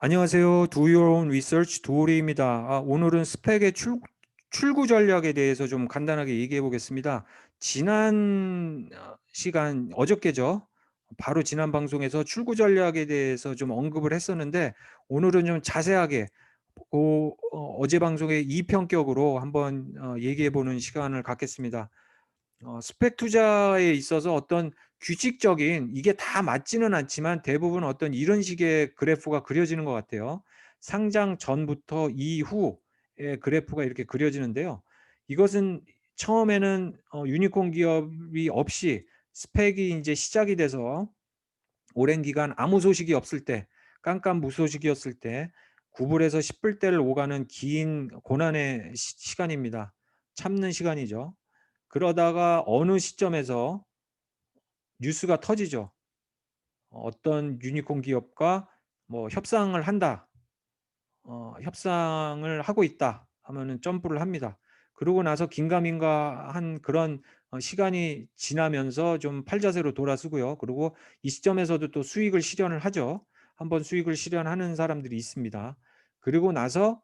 안녕하세요. Do Your Own Research 도리입니다. 아, 오늘은 스펙의 출, 출구 전략에 대해서 좀 간단하게 얘기해 보겠습니다. 지난 어, 시간 어저께죠. 바로 지난 방송에서 출구 전략에 대해서 좀 언급을 했었는데 오늘은 좀 자세하게 그, 어, 제 방송의 이평격으로 한번 어, 얘기해 보는 시간을 갖겠습니다. 어, 스펙 투자에 있어서 어떤 규칙적인 이게 다 맞지는 않지만 대부분 어떤 이런 식의 그래프가 그려지는 것 같아요. 상장 전부터 이후의 그래프가 이렇게 그려지는데요. 이것은 처음에는 어, 유니콘 기업이 없이 스펙이 이제 시작이 돼서 오랜 기간 아무 소식이 없을 때 깜깜 무소식이었을 때 9불에서 10불대를 오가는 긴 고난의 시, 간입니다 참는 시간이죠. 그러다가 어느 시점에서 뉴스가 터지죠. 어떤 유니콘 기업과 뭐 협상을 한다. 어, 협상을 하고 있다 하면은 점프를 합니다. 그러고 나서 긴가민가 한 그런 어, 시간이 지나면서 좀 팔자세로 돌아서고요. 그리고 이 시점에서도 또 수익을 실현을 하죠. 한번 수익을 실현하는 사람들이 있습니다. 그리고 나서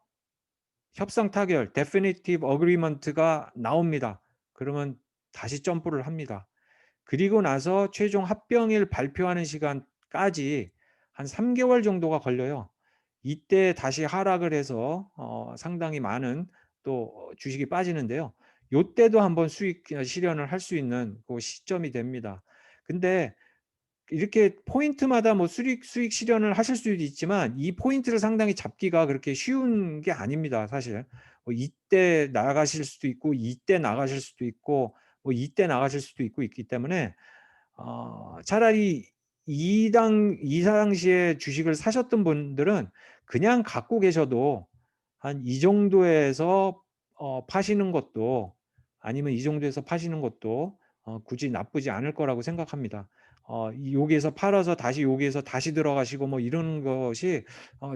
협상 타결, definitive agreement가 나옵니다. 그러면 다시 점프를 합니다. 그리고 나서 최종 합병일 발표하는 시간까지 한 3개월 정도가 걸려요. 이때 다시 하락을 해서 어, 상당히 많은 또 주식이 빠지는데요. 요때도 한번 수익 실현을 할 수 있는 그 시점이 됩니다. 근데 이렇게 포인트마다 뭐 수익 수익 실현을 하실 수도 있지만 이 포인트를 상당히 잡기가 그렇게 쉬운 게 아닙니다. 사실 뭐 이때 나가실 수도 있고 이때 나가실 수도 있고 뭐 이때 나가실 수도 있고 있기 때문에 어, 차라리 이당 이 당시에 주식을 사셨던 분들은 그냥 갖고 계셔도 한 이 정도에서 어, 파시는 것도 아니면 이 정도에서 파시는 것도 어, 굳이 나쁘지 않을 거라고 생각합니다. 어, 여기에서 팔아서 다시 여기에서 다시 들어가시고 뭐 이런 것이 어,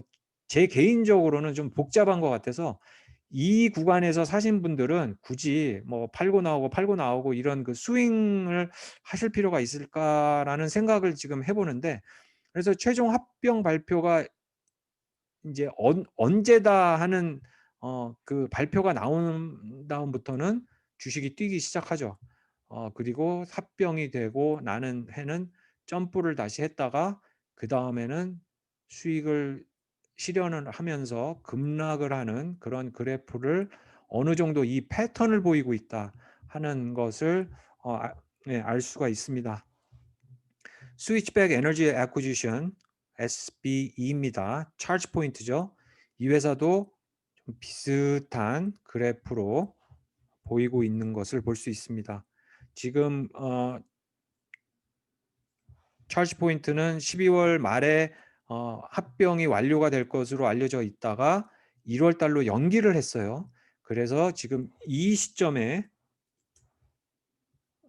제 개인적으로는 좀 복잡한 것 같아서 이 구간에서 사신 분들은 굳이 뭐 팔고 나오고 팔고 나오고 이런 그 스윙을 하실 필요가 있을까라는 생각을 지금 해보는데 그래서 최종 합병 발표가 이제 언, 언제다 하는 어, 그 발표가 나온 다음부터는 주식이 뛰기 시작하죠. 어, 그리고 합병이 되고 나는 해는 점프를 다시 했다가 그 다음에는 수익을 실현을 하면서 급락을 하는 그런 그래프를 어느 정도 이 패턴을 보이고 있다 하는 것을 어, 아, 네, 알 수가 있습니다. 스위치백 에너지 애쿠지션 SBE입니다. 차지 포인트죠. 이 회사도 좀 비슷한 그래프로 보이고 있는 것을 볼 수 있습니다. 지금 어, 차지 포인트는 12월 말에 어, 합병이 완료가 될 것으로 알려져 있다가 1월 달로 연기를 했어요. 그래서 지금 이 시점에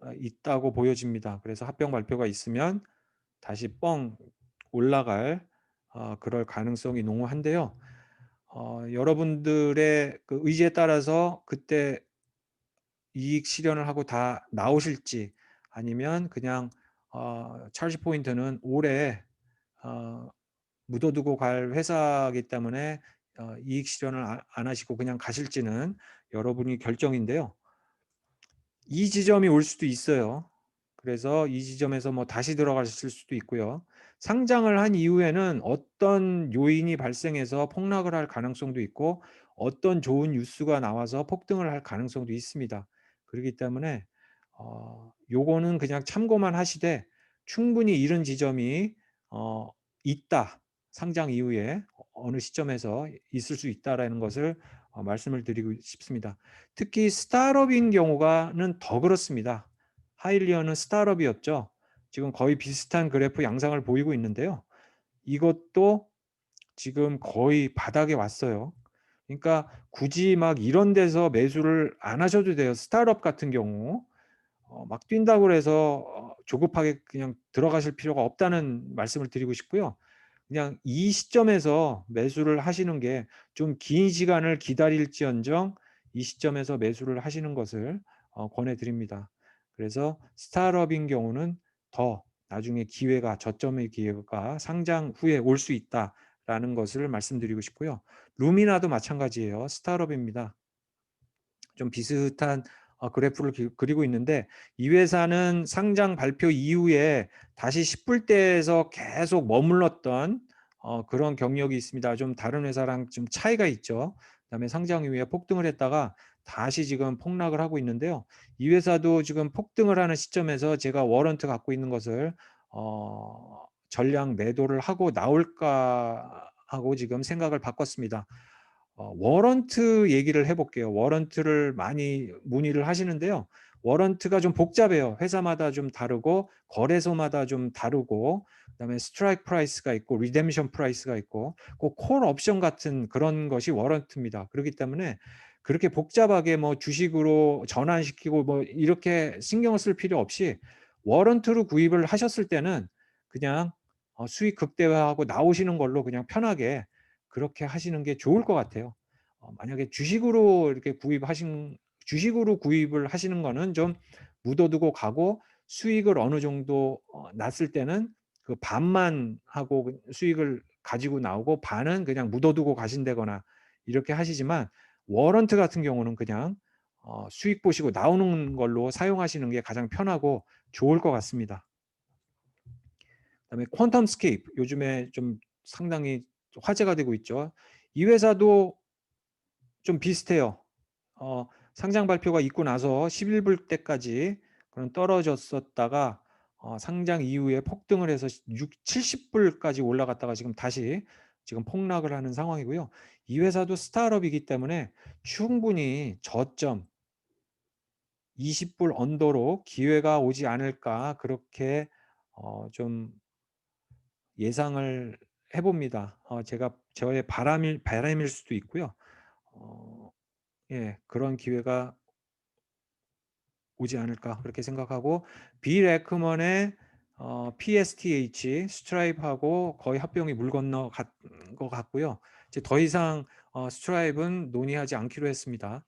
어, 있다고 보여집니다. 그래서 합병 발표가 있으면 다시 뻥 올라갈 어, 그럴 가능성이 농후한데요. 어, 여러분들의 그 의지에 따라서 그때 이익 실현을 하고 다 나오실지 아니면 그냥 어, 찰지 포인트는 올해 어, 묻어두고 갈 회사이기 때문에 어, 이익 실현을 아, 안 하시고 그냥 가실지는 여러분이 결정인데요. 이 지점이 올 수도 있어요. 그래서 이 지점에서 뭐 다시 들어가실 수도 있고요. 상장을 한 이후에는 어떤 요인이 발생해서 폭락을 할 가능성도 있고 어떤 좋은 뉴스가 나와서 폭등을 할 가능성도 있습니다. 그렇기 때문에 어, 요거는 그냥 참고만 하시되 충분히 이런 지점이 어, 있다. 상장 이후에 어느 시점에서 있을 수 있다라는 것을 어, 말씀을 드리고 싶습니다. 특히 스타트업인 경우가는 더 그렇습니다. 하일리어는 스타트업이었죠. 지금 거의 비슷한 그래프 양상을 보이고 있는데요. 이것도 지금 거의 바닥에 왔어요. 그러니까 굳이 막 이런 데서 매수를 안 하셔도 돼요. 스타트업 같은 경우 어, 막 뛴다고 해서 어, 조급하게 그냥 들어가실 필요가 없다는 말씀을 드리고 싶고요. 그냥 이 시점에서 매수를 하시는 게 좀 긴 시간을 기다릴지언정 이 시점에서 매수를 하시는 것을 어, 권해드립니다. 그래서 스타트업인 경우는 더 나중에 기회가 저점의 기회가 상장 후에 올 수 있다라는 라는 것을 말씀드리고 싶고요. 루미나도 마찬가지예요. 스타트업입니다. 좀 비슷한 어, 그래프를 기- 그리고 있는데 이 회사는 상장 발표 이후에 다시 10불대에서 계속 머물렀던 어, 그런 경력이 있습니다. 좀 다른 회사랑 좀 차이가 있죠. 그다음에 상장 이후에 폭등을 했다가 다시 지금 폭락을 하고 있는데요. 이 회사도 지금 폭등을 하는 시점에서 제가 워런트 갖고 있는 것을 어, 전량 매도를 하고 나올까 하고 지금 생각을 바꿨습니다. 어, 워런트 얘기를 해볼게요. 워런트를 많이 문의를 하시는데요. 워런트가 좀 복잡해요. 회사마다 좀 다르고 거래소마다 좀 다르고 그다음에 스트라이크 프라이스가 있고 리뎀션 프라이스가 있고 그콜 옵션 같은 그런 것이 워런트입니다. 그렇기 때문에 그렇게 복잡하게 뭐 주식으로 전환시키고 뭐 이렇게 신경을 쓸 필요 없이 워런트로 구입을 하셨을 때는 그냥 어, 수익 극대화하고 나오시는 걸로 그냥 편하게 그렇게 하시는 게 좋을 것 같아요. 어, 만약에 주식으로 이렇게 구입하신 주식으로 구입을 하시는 거는 좀 묻어두고 가고 수익을 어느 정도 어, 났을 때는 그 반만 하고 그 수익을 가지고 나오고 반은 그냥 묻어두고 가신다거나 이렇게 하시지만 워런트 같은 경우는 그냥 어, 수익 보시고 나오는 걸로 사용하시는 게 가장 편하고 좋을 것 같습니다. 그다음에 퀀텀 스케이프 요즘에 좀 상당히 화제가 되고 있죠. 이 회사도 좀 비슷해요. 어, 상장 발표가 있고 나서 11불 때까지 그런 떨어졌었다가 어, 상장 이후에 폭등을 해서 6, 70불까지 올라갔다가 지금 다시 지금 폭락을 하는 상황이고요. 이 회사도 스타트업이기 때문에 충분히 저점 20불 언더로 기회가 오지 않을까 그렇게 어, 좀 예상을 해봅니다. 어, 제가 저의 바람일 바람일 수도 있고요. 어, 예, 그런 기회가 오지 않을까 그렇게 생각하고 빌 에크먼의 어, PSTH 스트라이프하고 거의 합병이 물 건너 간 것 같고요. 이제 더 이상 어, 스트라이프는 논의하지 않기로 했습니다.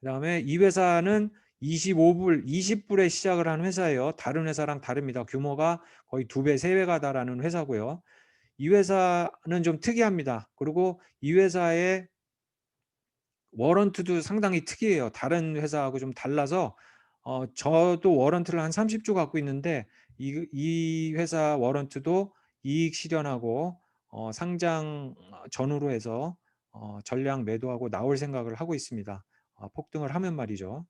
그다음에 이 회사는 25불, 20불에 시작을 한 회사예요. 다른 회사랑 다릅니다. 규모가 거의 두 배, 세 배가 다라는 회사고요. 이 회사는 좀 특이합니다. 그리고 이 회사의 워런트도 상당히 특이해요. 다른 회사하고 좀 달라서 어, 저도 워런트를 한 30주 갖고 있는데 이, 이 회사 워런트도 이익 실현하고 어, 상장 전후로 해서 어, 전량 매도하고 나올 생각을 하고 있습니다. 어, 폭등을 하면 말이죠.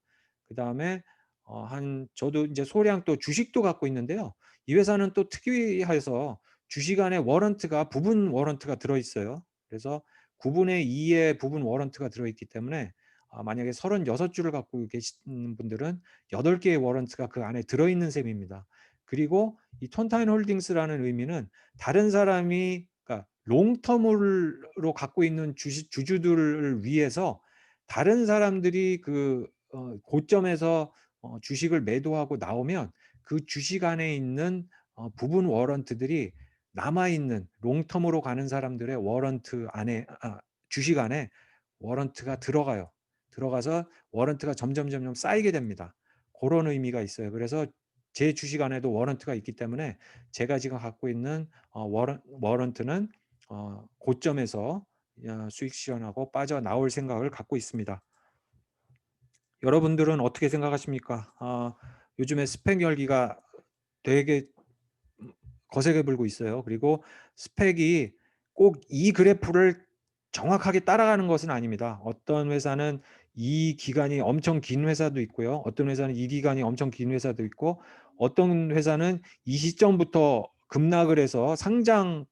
그 다음에 어, 한 저도 이제 소량 또 주식도 갖고 있는데요. 이 회사는 또 특이해서 주식 안에 워런트가 부분 워런트가 들어 있어요. 그래서 9분의 2의 부분 워런트가 들어있기 때문에 아, 만약에 36주를 갖고 계시는 분들은 8개의 워런트가 그 안에 들어있는 셈입니다. 그리고 이 톤타인 홀딩스라는 의미는 다른 사람이 그러니까 롱텀으로 갖고 있는 주식 주주들을 위해서 다른 사람들이 그 어, 고점에서 어, 주식을 매도하고 나오면 그 주식 안에 있는 어, 부분 워런트들이 남아 있는 롱텀으로 가는 사람들의 워런트 안에 아, 주식 안에 워런트가 들어가요. 들어가서 워런트가 점점 점점 쌓이게 됩니다. 그런 의미가 있어요. 그래서 제 주식 안에도 워런트가 있기 때문에 제가 지금 갖고 있는 어, 워런, 워런트는 어, 고점에서 어, 수익 실현하고 빠져나올 생각을 갖고 있습니다. 여러분들은 어떻게 생각하십니까? 어, 요즘에 스펙 열기가 되게 거세게 불고 있어요. 그리고 스펙이 꼭 이 그래프를 정확하게 따라가는 것은 아닙니다. 어떤 회사는 이 기간이 엄청 긴 회사도 있고요. 어떤 회사는 이 기간이 엄청 긴 회사도 있고 어떤 회사는 이 시점부터 급락을 해서 상장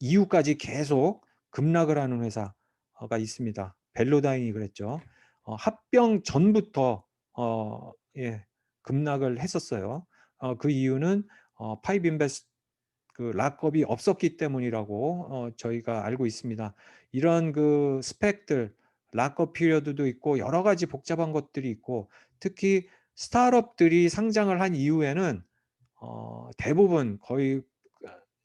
이후까지 계속 급락을 하는 회사가 있습니다. 벨로다인이 그랬죠. 어, 합병 전부터 어, 예, 급락을 했었어요. 어, 그 이유는 어, 파이브 인베스트 그 락업이 없었기 때문이라고 어, 저희가 알고 있습니다. 이런 그 스펙들 락업 피리어드도 있고 여러 가지 복잡한 것들이 있고 특히 스타트업들이 상장을 한 이후에는 어, 대부분 거의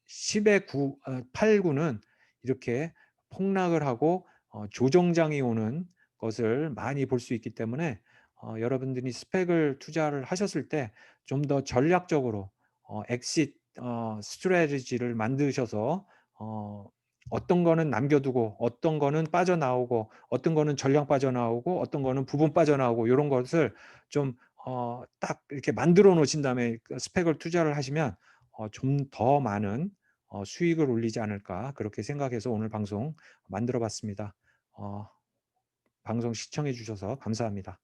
10의 9, 8, 9는 이렇게 폭락을 하고 어, 조정장이 오는 것을 많이 볼 수 있기 때문에 어, 여러분들이 스펙을 투자를 하셨을 때 좀 더 전략적으로 어, 엑싯 어, 스트레지를 만드셔서 어, 어떤 거는 남겨두고 어떤 거는 빠져나오고 어떤 거는 전량 빠져나오고 어떤 거는 부분 빠져나오고 요런 것을 좀 어 딱 이렇게 만들어 놓으신 다음에 그 스펙을 투자를 하시면 어 좀 더 많은 어 수익을 올리지 않을까 그렇게 생각해서 오늘 방송 만들어 봤습니다. 어 방송 시청해 주셔서 감사합니다.